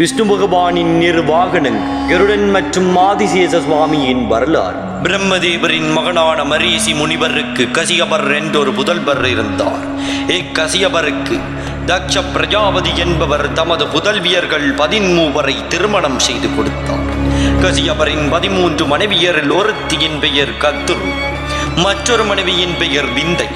விஷ்ணு பகவானின் இரு வாகனங்கள் கருடன் மற்றும் மாதிசேச சுவாமியின் வரலாறு. பிரம்மதேவரின் மகனான மரீசி முனிவருக்கு கசியபர் என்றொரு புதல்வர் இருந்தார். இக்கசியபருக்கு தக்ஷ பிரஜாபதி என்பவர் தமது புதல்வியர்கள் பதிமூவரை திருமணம் செய்து கொடுத்தார். கசியபரின் பதிமூன்று மனைவியரில் ஒருத்தியின் பெயர் கத்துரு மற்றொரு மனைவியின் பெயர் விந்தை.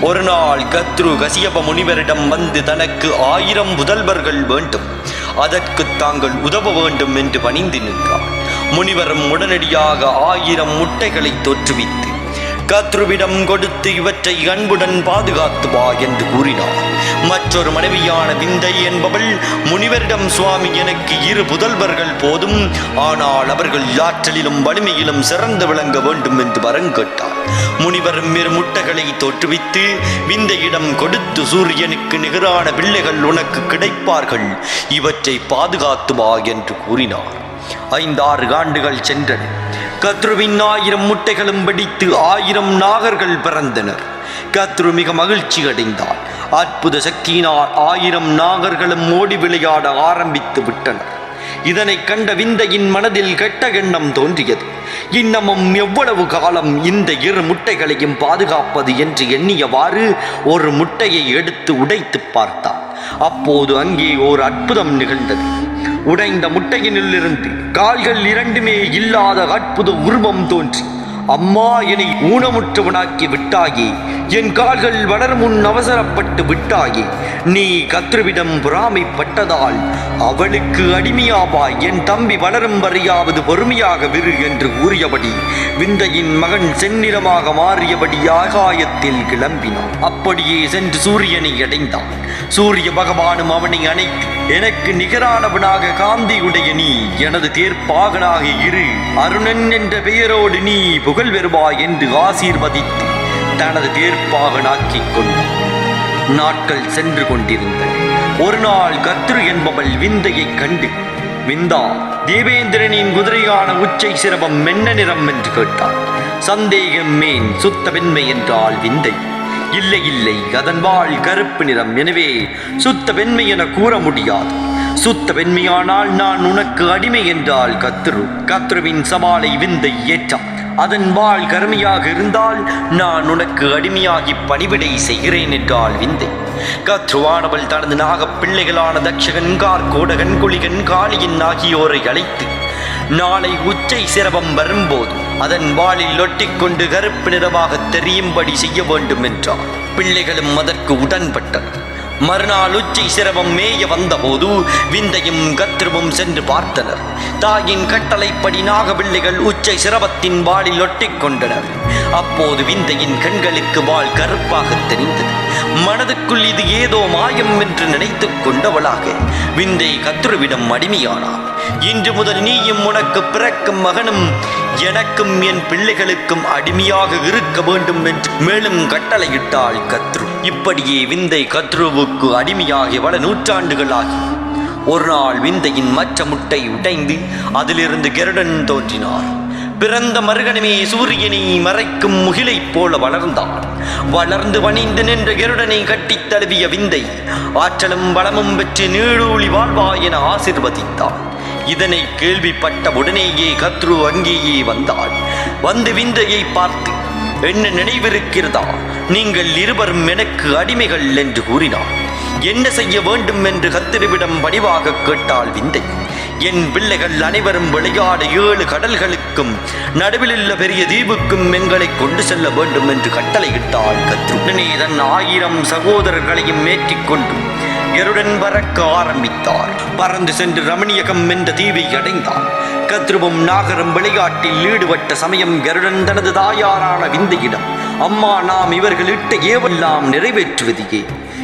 ஒரு நாள் கத்ரு கசியப முனிவரிடம் வந்து தனக்கு ஆயிரம் புதல்வர்கள் வேண்டும். அதற்கு தாங்கள் உதவ வேண்டும் என்று பணிந்து நின்றார் முனிவரும் உடனடியாக ஆயிரம் முட்டைகளை தோற்றுவித்து கத்ருவிடம் கொடுத்து இவற்றை அன்புடன் பாதுகாத்து வா என்று கூறினார். மற்றொரு மனைவியான விந்தை என்பவள் முனிவரிடம் சுவாமி எனக்கு இரு புதல்வர்கள் போதும். ஆனால் அவர்கள் ஆற்றலிலும் வலிமையிலும் சிறந்து விளங்க வேண்டும் என்று வரங்கேட்டார் முனிவர் முனிவரும் தோற்றுவித்து முட்டைகளை தோற்றுவித்து விந்தையிடம் கொடுத்து சூரியனுக்கு நிகரான பிள்ளைகள் உனக்கு கிடைப்பார்கள். இவற்றை பாதுகாத்து வா என்று கூறினார். ஐந்தாறு ஆண்டுகள் சென்றன. கத்ருவின் ஆயிரம் முட்டைகளும் வெடித்து ஆயிரம் நாகர்கள் பிறந்தனர். கத்ரு மிக மகிழ்ச்சி அடைந்தார். அற்புத சக்தியினால் ஆயிரம் நாகர்களும் ஓடி விளையாட ஆரம்பித்து விட்டனர். இதனை கண்ட விந்தையின் மனதில் கெட்ட எண்ணம் தோன்றியது. இன்னமும் எவ்வளவு காலம் இந்த இரு முட்டைகளையும் பாதுகாப்பது என்று எண்ணியவாறு ஒரு முட்டையை எடுத்து உடைத்து பார்த்தான். அப்போது அங்கே ஓர் அற்புதம் நிகழ்ந்தது. உடைந்த முட்டையினிலிருந்து கால்கள் இரண்டுமே இல்லாத அற்புத உருவம் தோன்றி அம்மா என்னை ஊனமுற்றவனாக்கி விட்டாயே என் கால்கள் வளரும் முன் அவசரப்பட்டு விட்டாயே நீ கத்ருவிடம் பொறாமைப்பட்டதால் அவளுக்கு அடிமையாவாய் என் தம்பி வளரும் வரையாவது பொறுமையாக விரு என்று கூறியபடி விந்தையின் மகன் செந்நிறமாக மாறியபடி ஆகாயத்தில் கிளம்பினான். அப்படியே சென்று சூரியனை அடைந்தான். சூரிய பகவானும் அவனை அணைத்து எனக்கு நிகரானவனாக காந்தியுடைய நீ எனது தேர்ப்பாகனாக இரு. அருணன் என்ற பெயரோடு நீ புகழ் பெறுவாய் என்று ஆசீர்வதித்து தனது தேர்ப்பாகனாக்கிக் கொண்டு நாட்கள் சென்று கொண்டிருந்தன. ஒரு நாள் கத்ரு என்பவள் விந்தையைக் கண்டு விந்தா தேவேந்திரனின் குதிரையான உச்சை சிரமம் மென்ன நிறம்? என்று கேட்டாள். சந்தேகம் மேன் சுத்த வெண்மை விந்தை. இல்லை இல்லை அதன் வாள் கருப்பு நிறம். எனவே சுத்த வெண்மை என கூற முடியாது. சுத்த வெண்மையானால் நான் உனக்கு அடிமை என்றால் கத்ரு. கத்ருவின் சவாலை விந்தை ஏற்றான் அதன் வாள் கருமையாக இருந்தால் நான் உனக்கு அடிமையாகி பணிவிடை செய்கிறேன் என்றாள் விந்தை. கத்ருவானவள் தனது நாகப் பிள்ளைகளான தக்ஷகன் கார்கோடகன் குளிகன் காளியன் ஆகியோரை அழைத்து நாளை உச்சை சிரவம் வரும்போது அதன் வாளில் ஒட்டிக்கொண்டு கருப்பு நிறமாக தெரியும்படி செய்ய வேண்டும் என்றார் பிள்ளைகளும் அதற்கு உடன்பட்டனர். மறுநாள் உச்சை சிரவம் மேய வந்தபோது விந்தையும் கத்ருவும் சென்று பார்த்தனர். தாயின் கட்டளைப்படி நாகபிள்ளைகள் உச்சை சிரவத்தின் வாளில் ஒட்டிக்கொண்டனர் அப்போது விந்தையின் கண்களுக்கு வாள் கருப்பாக தெரிந்தது. மனதுக்குள் இது ஏதோ மாயம் என்று நினைத்து கொண்டவளாக. விந்தை கத்ருவிடம் அடிமையானாள் இன்று முதல் நீயும் உனக்கு பிறக்கும் மகனும் எனக்கும் என் பிள்ளைகளுக்கும் அடிமையாக இருக்க வேண்டும் என்று மேலும் கட்டளையிட்டாள் கத்ரு. இப்படியே விந்தை கத்ருவுக்கு அடிமையாகி பல நூற்றாண்டுகளாகி. ஒரு நாள் விந்தையின் மற்ற முட்டை உடைந்து அதிலிருந்து கருடன் தோன்றினார். பிறந்த மருகனமே சூரியனை மறைக்கும் முகிலைப் போல வளர்ந்தான். வளர்ந்து வணிந்து நின்ற கருடனை கட்டித் தழுவிய விந்தை ஆற்றலும் பலமும் பெற்று நீழூழி வாழ்வா என ஆசிர்வதித்தான். இதனை கேள்விப்பட்ட உடனேயே கத்ரு அங்கேயே வந்தாள். வந்து விந்தையை பார்த்து என்ன நினைவிருக்கிறதா? நீங்கள் இருவரும் எனக்கு அடிமைகள் என்று கூறினார். என்ன செய்ய வேண்டும் என்று கத்திரிவிடம் பணிவாக கேட்டாள் விந்தை. என் பிள்ளைகள் அனைவரும் விளையாட ஏழு கடல்களுக்கும் நடுவிலுள்ள பெரிய தீவுக்கும் எங்களை கொண்டு செல்ல வேண்டும் என்று கட்டளையிட்டாள் கத்ரு. உடனே தன் ஆயிரம் சகோதரர்களையும் ஏற்றிக்கொண்டு எருடன் பறக்க ஆரம்பித்தார். பறந்து சென்று ரமணியகம் என்ற தீவை அடைந்தார் கத்ருவும் நாகரும் விளையாட்டில் ஈடுபட்ட சமயம் கருடன் தனது தாயாரான விந்தையிடம் அம்மா நாம் இவர்கள் இட்ட ஏவெல்லாம் நிறைவேற்றுவதையே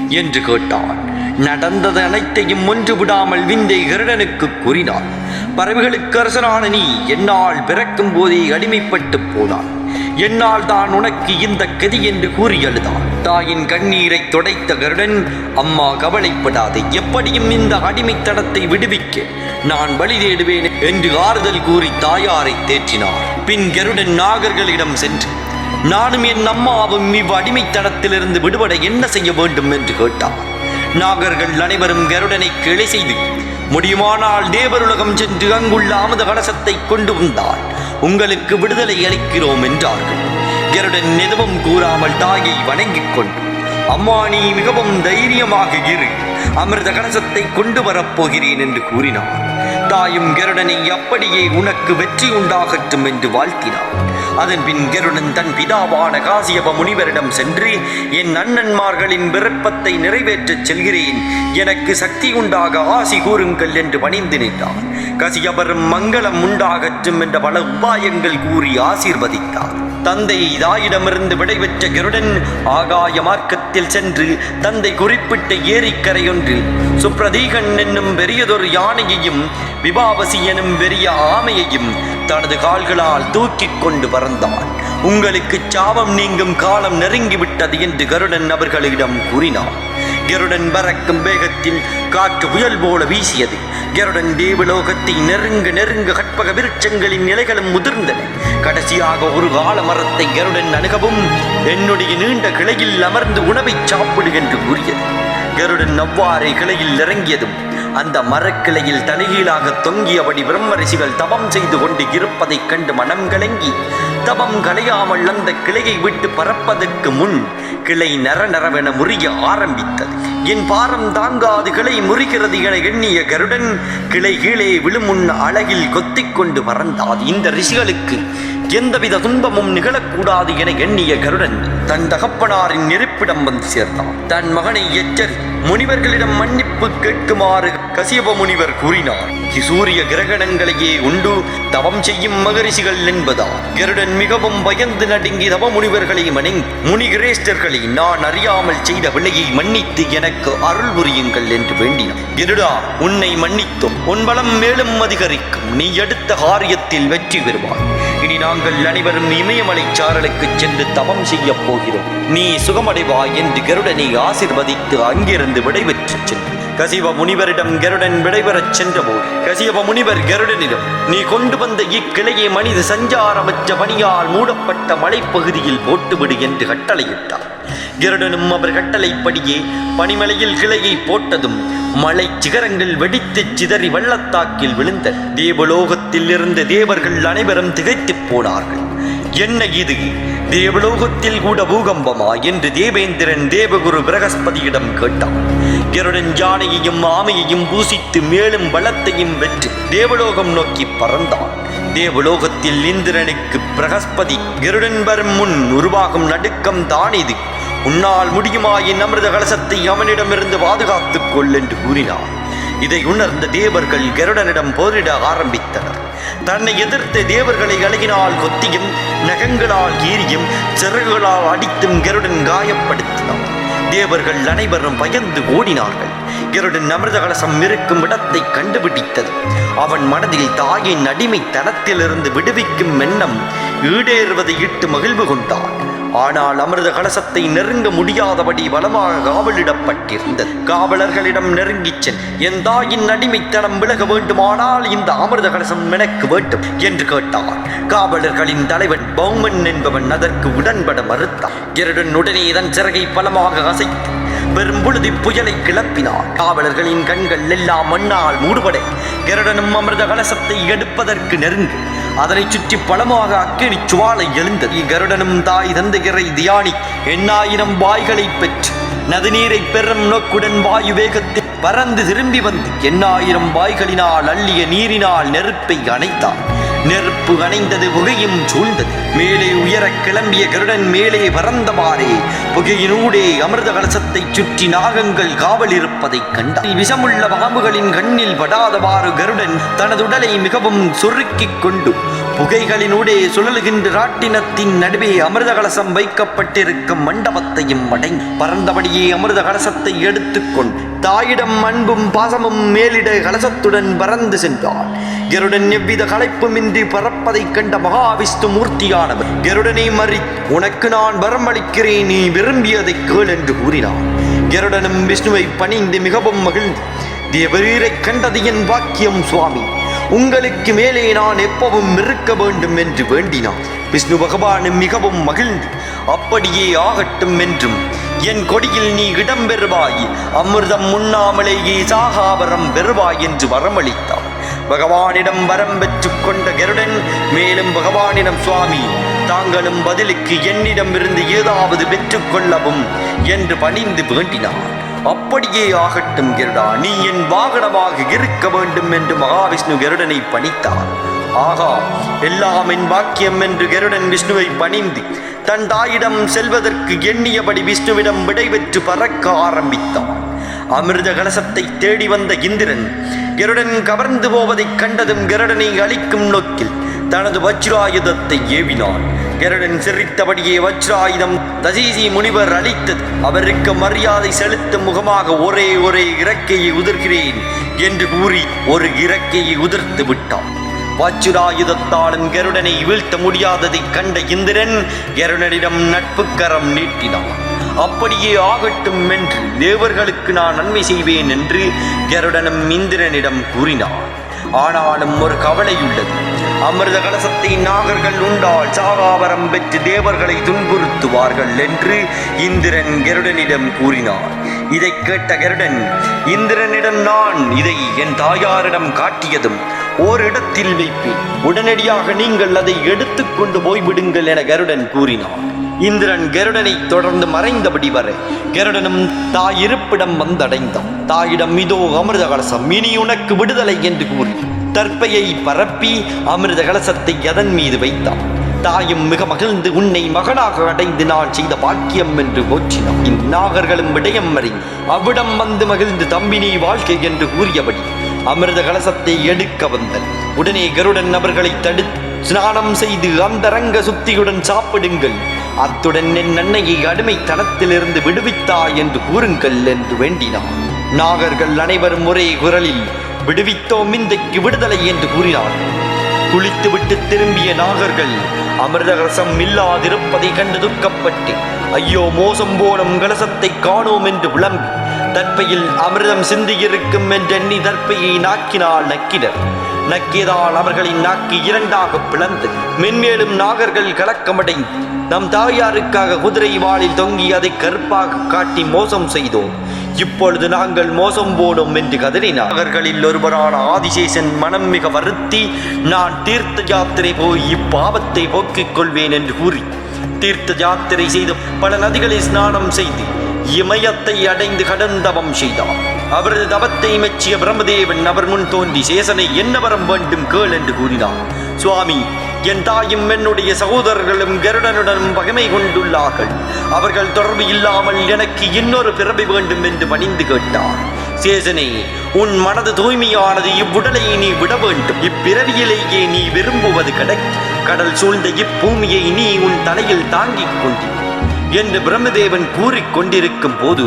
என்று கேட்டான். நடந்தது அனைத்தையும் ஒன்று விடாமல் விந்தை கருடனுக்கு கூறினார் பறவைகளுக்கு அரசனான நீ என்னால் பிறக்கும் போதே அடிமைப்பட்டு போனான். என்னால் தான் உனக்கு இந்த கதி என்று கூறி அழுதான் தாயின் கண்ணீரை துடைத்த கருடன் அம்மா கவலைப்படாதே எப்படியும் இந்த அடிமைத்தனத்தை விடுவிக்க நான் வழி தேடுவேன் என்று ஆறுதல் கூறி தாயாரை தேற்றினார். பின் கருடன் நாகர்களிடம் சென்று நானும் என் அம்மாவும் இவ் அடிமைத்தனத்திலிருந்து விடுபட என்ன செய்ய வேண்டும்? என்று கேட்டார். நாகர்கள் அனைவரும் கருடனை கிளை செய்து முடியுமானால் தேவருலகம் சென்று அங்குள்ள அமுத கலசத்தை கொண்டு வந்தால் உங்களுக்கு விடுதலை அளிக்கிறோம் என்றார்கள். கருடன் எதுவும் கூறாமல் தாயை வணங்கிக் கொண்டு அம்மா நீ மிகவும் தைரியமாக இரு. அமிர்த கலசத்தை கொண்டு வரப்போகிறேன் என்று கூறினார் தாயும் கருடனை அப்படியே உனக்கு வெற்றி உண்டாகட்டும் என்று வாழ்த்தினார் அதன் பின் கருடன் தன் பிதாவான காசியப முனிவரிடம் சென்று என் அண்ணன்மார்களின் விருப்பத்தை நிறைவேற்றச் செல்கிறேன். எனக்கு சக்தி உண்டாக ஆசி கூறுங்கள் என்று பணிந்து நின்றார் கசியபரும் மங்களம் உண்டாகற்றும் என்ற பல உபாயங்கள் கூறி ஆசீர்வதித்தார். தந்தை தாயிடமிருந்து விடைபெற்ற கருடன் ஆகாய மார்க்கத்தில் சென்று தந்தை குறிப்பிட்ட ஏரிக்கரையொன்றில் சுப்ரதீகன் என்னும் பெரியதொரு யானையையும் விபாவசி எனும் பெரிய ஆமையையும் தனது கால்களால் தூக்கிக் கொண்டு பறந்தான். உங்களுக்கு சாபம் நீங்கும் காலம் நெருங்கிவிட்டது என்று கருடன் அவர்களிடம் கூறினார் கருடன் பறக்கும் வேகத்தில் காற்று புயல் போல வீசியது. கருடன் தேவலோகத்தை நெருங்க நெருங்க கற்பக விருட்சங்களின் நிலைகளும் முதிர்ந்தன. கடைசியாக ஒரு கால மரத்தை கருடன் அணுகவும் என்னுடைய நீண்ட கிளையில் அமர்ந்து உணவை சாப்பிடு என்று கூறியது. கருடன் அவ்வாறே கிளையில் இறங்கியதும் அந்த மரக்கிளையில் தலைகீழாக தொங்கியபடி பிரம்ம ரிஷிகள் தவம் செய்து கொண்டு இருப்பதைக் கண்டு மனம் கலங்கி தவம் கலையாமல் அந்த கிளையை விட்டு பறப்பதற்கு முன் கிளை நர நரவென முறிய ஆரம்பித்தது. என் பாரம் தாங்காது கிளை முறிகிறது என எண்ணிய கருடன் கிளை கீழே விழுமுன் அழகில் கொத்திக் கொண்டு பறந்தாது. இந்த ரிஷிகளுக்கு எந்தவித துன்பமும் நிகழக்கூடாது என எண்ணிய கருடன் தன் தகப்பனாரின் நெருப்பிடம் வந்து சேர்ந்தான். தன் மகனை எச்சரி முனிவர்களிடம் மன்னிப்பு கேட்குமாறு கசியப முனிவர் கூறினார். சூரிய கிரகணங்களையே உண்டு தவம் செய்யும் மகரிஷிகள் என்பதா கருடன் மிகவும் பயந்து நடுங்கி தவ முனிவர்களை மணங்கி முனிகிரேஷ்டர்களை நான் அறியாமல் செய்த விலையை மன்னித்து எனக்கு அருள் புரியுங்கள் என்று வேண்டினார் கருடா உன்னை மன்னித்தோம். உன் பலம் மேலும் அதிகரிக்கும். நீ எடுத்த காரியத்தில் வெற்றி பெறுவாய். இனி நாங்கள் அனைவரும் இமயமலை சாரலுக்கு சென்று தவம் செய்யப் போகிறோம். நீ சுகமடைவாய் என்று கருடனை ஆசிர்வதித்து அங்கிருந்து விடைபெற்று சென்று கசிவ முனிவரிடம் கருடன் விடைபெறச் சென்றபோது கசிவ முனிவர் கருடனிடம் நீ கொண்டு வந்த இக்கிளையை மனித சஞ்சாரமற்ற பணியால் மூடப்பட்ட மலைப்பகுதியில் போட்டுவிடு என்று கட்டளையிட்டார். கருடனும் அவர் கட்டளைப்படியே பனிமலையில் கிளையை போட்டதும் மலை சிகரங்கள் வெடித்துச் சிதறி வெள்ளத்தாக்கில் விழுந்த தேவலோக தேவலோகத்தில் இருந்த தேவர்கள் அனைவரும் திகைத்துப் போனார்கள். என்ன இது? தேவலோகத்தில் கூட பூகம்பமா? என்று தேவேந்திரன் தேவகுரு பிரகஸ்பதியிடம் கேட்டான். கருடன் யானையையும் ஆமையையும் பூசித்து மேலும் பலத்தையும் வெற்றி தேவலோகம் நோக்கி பறந்தான். தேவலோகத்தில் இந்திரனுக்கு பிரகஸ்பதி கருடன் வரும் முன் உருவாகும் நடுக்கம் தான் இது. உன்னால் முடியுமாயின் அமிர்த கலசத்தை அவனிடமிருந்து பாதுகாத்துக் கொள் என்று கூறினார் இதை உணர்ந்த தேவர்கள் கருடனிடம் போரிட ஆரம்பித்தனர். தன்னை எதிர்த்த தேவர்களை அழகினால் கொத்தியும் நகங்களால் கீறியும் சிறகுகளால் அடித்தும் கருடன் காயப்படுத்தினார் தேவர்கள் அனைவரும் பயந்து ஓடினார்கள். கருடன் அமிர்த கலசம் இருக்கும் இடத்தை கண்டுபிடித்தது. அவன் மனதில் தாயின் அடிமைத்தனத்திலிருந்து விடுவிக்கும் எண்ணம் ஈடேறுவதை இட்டு மகிழ்வு கொண்டான். ஆனால் அமிர்த கலசத்தை நெருங்க முடியாதபடி பலமாக காவலிடப்பட்டிருந்தது. காவலர்களிடம் நெருங்கிச் சென் என் தாயின் அடிமைத்தனம் விலக வேண்டுமானால் இந்த அமிர்த கலசம் எனக்கு வேண்டும் என்று கேட்டார். காவலர்களின் தலைவன் பௌமன் என்பவன் அதற்கு உடன்பட மறுத்தான். கருடன் உடனே தன் சிறகை பலமாக அசைத்து பெரும்புழுதி புயலை கிளப்பினார். காவலர்களின் கண்கள் எல்லாம் மண்ணால் மூடுபடை. கருடனும் அமிர்த கலசத்தை எடுப்பதற்கு நெருங்கி. அதனை சுற்றி பலமாக அக்கினி சுவாலை எழுந்தது. கருடனும் தாய் தந்தையரை தியானி எண்ணாயிரம் வாய்களை பெற்று நதிநீரை பெறும் நோக்குடன் வாயு வேகத்தில் பறந்து திரும்பி வந்து எண்ணாயிரம் வாய்களினால் அள்ளிய நீரினால் நெருப்பை அணைத்தான். நெருப்பு அணைந்தது புகையும் சூழ்ந்தது. மேலே உயரக் கிளம்பிய கருடன் மேலே பறந்தவாறே புகையினூடே அமிர்த கலசத்தை சுற்றி நாகங்கள் காவல் இருப்பதைக் கண்டார். விஷமுள்ள பாம்புகளின் கண்ணில் படாதவாறு கருடன் தனது உடலை மிகவும் சுருக்கிக் கொண்டு புகைகளினூடே சுழலுகின்ற ராட்டினத்தின் நடுவே அமிர்த கலசம் வைக்கப்பட்டிருக்கும் மண்டபத்தையும் அடங்கி பறந்தபடியே அமிர்த கலசத்தை எடுத்துக்கொண்டு தாயிடம் அன்பும் பாசமும் மேலிட கலசத்துடன் பறந்து சென்றான் கருடன் எவ்வித களைப்புமின்றி பறப்பதைக் கண்ட மகாவிஷ்ணு மூர்த்தியானவர் கருடனை மறி உனக்கு நான் வரமளிக்கிறேன் நீ விரும்பியதை கேள் என்று கூறினான் கருடனும் விஷ்ணுவை பணிந்து மிகவும் மகிழ்ந்து தேவரீரை கண்டது என் வாக்கியம் சுவாமி. உங்களுக்கு மேலே நான் எப்பவும் இருக்க வேண்டும் என்று வேண்டினான் விஷ்ணு பகவானும் மிகவும் மகிழ்ந்து அப்படியே ஆகட்டும் என்றும். என் கொடியில் நீ இடம் பெறுவாய். அமிர்தம் முன்னாமலேயே சாகாவரம் பெறுவாய் என்று வரமளித்தார். பகவானிடம் வரம் பெற்று கொண்ட கருடன் மேலும் பகவானிடம் சுவாமி தாங்களும் பதிலுக்கு என்னிடம் இருந்து ஏதாவது பெற்றுக்கொள்ளவும் என்று பணிந்து வேண்டினார். அப்படியே ஆகட்டும் கருடா. நீ என் வாகனமாக இருக்க வேண்டும் என்று மகாவிஷ்ணு கருடனை பணித்தார் ஆகா எல்லாம் என் பாக்கியம் என்று கருடன் விஷ்ணுவை பணிந்து தன் தாயிடம் செல்வதற்கு எண்ணியபடி விஷ்ணுவிடம் விடைபெற்று பறக்க ஆரம்பித்தான். அமிர்த கலசத்தை தேடி வந்த இந்திரன் கருடன் கவர்ந்து போவதைக் கண்டதும் கருடனை அழிக்கும் நோக்கில் தனது வஜ்ராயுதத்தை ஏவினான். கருடன் சிரித்தபடியே வஜ்ராயுதம் தசீசி முனிவர் அளித்தது. அவருக்கு மரியாதை செலுத்தும் முகமாக ஒரே ஒரே இறக்கையை உதிர்கிறேன் என்று கூறி ஒரு இறக்கையை உதிர்த்து விட்டான். வச்சுராயுதத்தாலும் கருடனை வீழ்த்த முடியாததைக் கண்ட இந்திரன் கருடனிடம் நட்புக்கரம் நீட்டினான். அப்படியே ஆகட்டும் என்று தேவர்களுக்கு நான் நன்மை செய்வேன் என்று கருடனும் இந்திரனிடம் கூறினான். ஆனாலும் ஒரு கவலை உள்ளது. அமிர்த கலசத்தை நாகர்கள் உண்டால் சாகாவரம் பெற்று தேவர்களை துன்புறுத்துவார்கள் என்று இந்திரன் கருடனிடம் கூறினார். இதை கேட்ட கருடன் இந்திரனிடம் நான் இதை என் தாயாரிடம் காட்டியதும் ஓரிடத்தில் வைப்பேன். உடனடியாக நீங்கள் அதை எடுத்துக்கொண்டு போய்விடுங்கள் என கருடன் கூறினான். இந்திரன் கருடனை தொடர்ந்து மறைந்தபடி வர கருடனும் தாய் இருப்பிடம் வந்தடைந்தான். தாயிடம் இதோ அமிர்த கலசம் இனி உனக்கு விடுதலை என்று கூறி தற்பையை பரப்பி அமிர்த கலசத்தை அதன் மீது வைத்தான். தாயும் மிக மகிழ்ந்து உன்னை மகனாக அடைந்து நான் செய்த பாக்கியம் என்று போற்றினான். இந்நாகர்களும் விடயம் அறிந்து அவ்விடம் வந்து மகிழ்ந்து தம்பினி வாழ்க்கை என்று கூறியபடி அமிர்த கலசத்தை எடுக்க வந்தன். உடனே கருடன் அவர்களை தடுத்து ஸ்நானம் செய்து அந்தரங்க சுத்தியுடன் சாப்பிடுங்கள். அத்துடன் என் அன்னையை அடிமைத்தனத்திலிருந்து விடுவித்தாய் என்று கூறுங்கள் என்று வேண்டினான். நாகர்கள் அனைவரும் ஒரே குரலில் விடுவித்தோம் இன்றைக்கு விடுதலை என்று கூறினார்கள் குளித்துவிட்டு திரும்பிய நாகர்கள் அமிர்தகரசம் இல்லாதிருப்பதை கண்டு துக்கப்பட்டு ஐயோ மோசம் போனும் கலசத்தை காணோம் என்று விளம்பி தற்பையில் அமிர்தம் சிந்தியிருக்கும் என்றெண்ணி தற்பையை நாக்கினால் நக்கினர். நக்கியதால் அவர்களின் நாக்கு இரண்டாக பிளந்து மென்மேலும் நாகர்கள் கலக்கமடைந்து நம் தாயாருக்காக குதிரை வாளில் தொங்கி அதை கருப்பாக காட்டி மோசம் செய்தோம். இப்பொழுது நாங்கள் மோசம் போனோம் என்று கதறினார். அவர்களில் ஒருவரான ஆதிசேஷன் மனம் மிக வருத்தி நான் தீர்த்த யாத்திரை போய் இப்பாவத்தை போக்கிக் கொள்வேன் என்று கூறி தீர்த்த யாத்திரை செய்து பல நதிகளை ஸ்நானம் செய்து இமயத்தை அடைந்து கடந்தவம் செய்தார். அவரது தவத்தை மெச்சிய பிரம்மதேவன் அவர் முன் தோன்றி சேசனை என்ன வரம் வேண்டும் கேள் என்று கூறினார். சுவாமி என் தாயும் என்னுடைய சகோதரர்களும் கருடனுடனும் பகைமை கொண்டுள்ளார்கள். அவர்கள் தொடர்பு இல்லாமல் எனக்கு இன்னொரு பிறவி வேண்டும் என்று பணிந்து கேட்டார். சேசனே உன் மனது தூய்மையானது இவ்வுடலை நீ விட வேண்டும். இப்பிறவியிலேயே நீ விரும்புவது கிடைக்கும் கடல் சூழ்ந்த இப்பூமியை நீ உன் தலையில் தாங்கிக் கொண்டி என்று பிரம்மதேவன் கூறிக் கொண்டிருக்கும் போது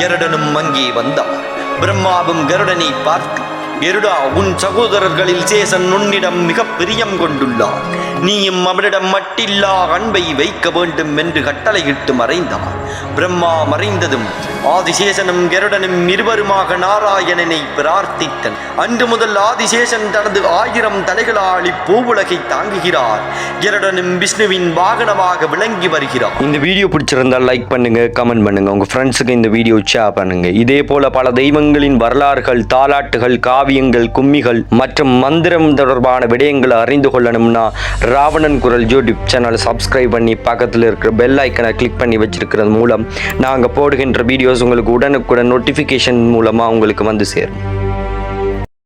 கருடனும் அங்கே வந்தார் பிரம்மாவும் கருடனை பார்த்து எருடா உன் சகோதரர்களில் சேசன் உன்னிடம் மிக பிரியம் கொண்டுள்ளார் நீயும் அவனிடம் மட்டில்லா அன்பை வைக்க வேண்டும் என்று கட்டளையிட்டு மறைந்தார் பிரம்மா மறைந்ததும் ஆதிசேஷனும் கருடனும் இருவருமாக நாராயணனை பிரார்த்தித்தன். அன்று முதல் ஆதிசேஷன் தனது ஆயிரம் தலைகளால் இப்பூவுலகை தாங்குகிறார். கருடனும் விஷ்ணுவின் வாகனமாக விளங்கி வருகிறார். இந்த வீடியோ பிடிச்சிருந்தால் லைக் பண்ணுங்க கமெண்ட் பண்ணுங்க. உங்க ஃப்ரெண்ட்ஸுக்கு இந்த வீடியோ ஷேர் பண்ணுங்க. இதே போல பல தெய்வங்களின் வரலாறுகள் தாலாட்டுகள் காவியங்கள் கும்மிகள் மற்றும் மந்திரம் தொடர்பான விடயங்களை அறிந்து கொள்ளணும்னா ராவணன் குரல் யூடியூப் சேனல் சப்ஸ்கிரைப் பண்ணி பக்கத்தில் இருக்கிற பெல் ஐக்கனை கிளிக் பண்ணி வச்சிருக்கிறது மூலம் நாங்கள் போடுகின்ற வீடியோ வீடியோஸ் உங்களுக்கு உடனுக்குடன் நோட்டிஃபிகேஷன் மூலமாக உங்களுக்கு வந்து சேரும்.